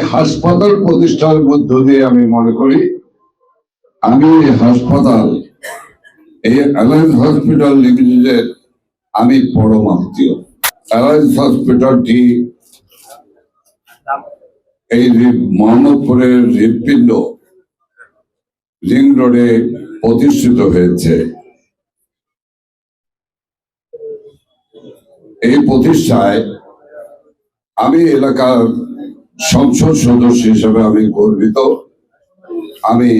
হাসপাতাল প্রতিষ্ঠার মধ্য দিয়ে আমি মনে করি, আমি এই হাসপাতাল, এই অ্যালায়েন্স হসপিটাল লিমিটেডের আমি পরম আত্মীয়। অ্যালায়েন্স হসপিটালটি এই মোহাম্মদপুরের হৃদপিণ্ড রিং রোডে প্রতিষ্ঠিত হয়েছে। এই প্রতিষ্ঠায় আমি এলাকার সংসদ সদস্য হিসেবে আমি গর্বিত। আমি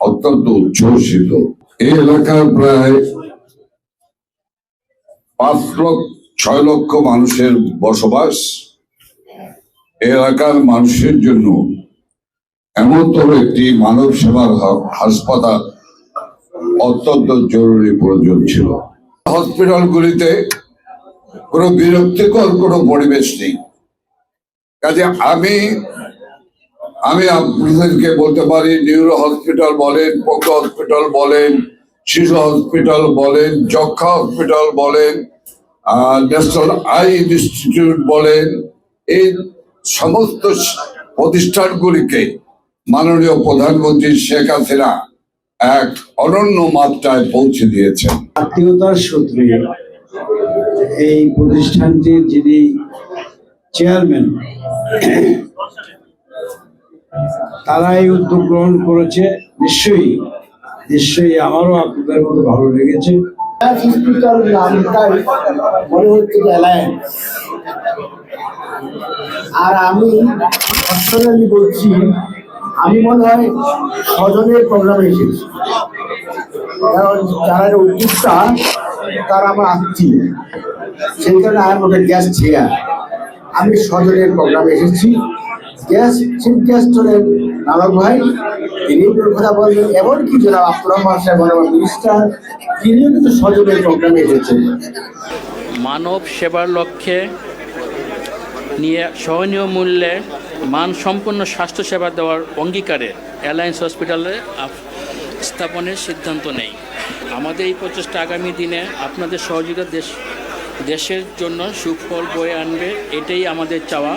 অত্যন্ত উচ্ছ্বসিত। এই এলাকার প্রায় পাঁচ লক্ষ, ছয় লক্ষ মানুষের বসবাস এলাকার মানুষের জন্য। এমন এমনতর একটি মানব সেবার হাসপাতাল অত্যন্ত জরুরি প্রয়োজন ছিল। হসপিটালগুলিতে কোনো বিরক্তিকর কোনো পরিবেশ নেই। কাজে আমি আমি আপনাদেরকে বলতে পারি, নিউরো হসপিটাল বলেন পঙ্ক হসপিটাল বলেন, শিশু হসপিটাল বলেন যক্ষা হসপিটাল বলেন ন্যাশনাল আই ইনস্টিটিউট বলেন, এই সমস্ত প্রতিষ্ঠানগুলিকে মাননীয় প্রধানমন্ত্রী শেখ হাসিনা এক অনন্য মাত্রায় পৌঁছে দিয়েছেন। আত্মীয়তার সূত্রে এই প্রতিষ্ঠানটির যিনি চেয়ারম্যান। তারা এই উদ্যোগ গ্রহণ করেছে। নিশ্চয়ই নিশ্চয়ই আমারও আপনাদের মতো ভালো লেগেছে। মনে হচ্ছে আর আমি পার্সোনালি বলছি, আমি মনে হয় স্বজনের প্রোগ্রামে এসেছি। কারণ যারা উদ্যোক্তা, তারা আমার আত্মীয়। সেই কারণে আই এম গ্যাস চেয়ার আমি স্বজনের প্রোগ্রামে এসেছি। গ্যাস চিফ গেস্ট হলেন নালক ভাই। তিনি কথা বলবেন এমনকি যারা আব্দুর রহমান সাহেব মিনিস্টার তিনিও কিন্তু স্বজনের প্রোগ্রামে এসেছেন। মানব সেবার লক্ষ্যে নিয়ে সহনীয় মূল্যে মানসম্পন্ন স্বাস্থ্যসেবা দেওয়ার অঙ্গীকারে অ্যালায়েন্স হসপিটালে স্থাপনের সিদ্ধান্ত নেই। আমাদের এই প্রচেষ্টা আগামী দিনে আপনাদের সহযোগিতা দেশ দেশের জন্য সুফল বয়ে আনবে এটাই আমাদের চাওয়া।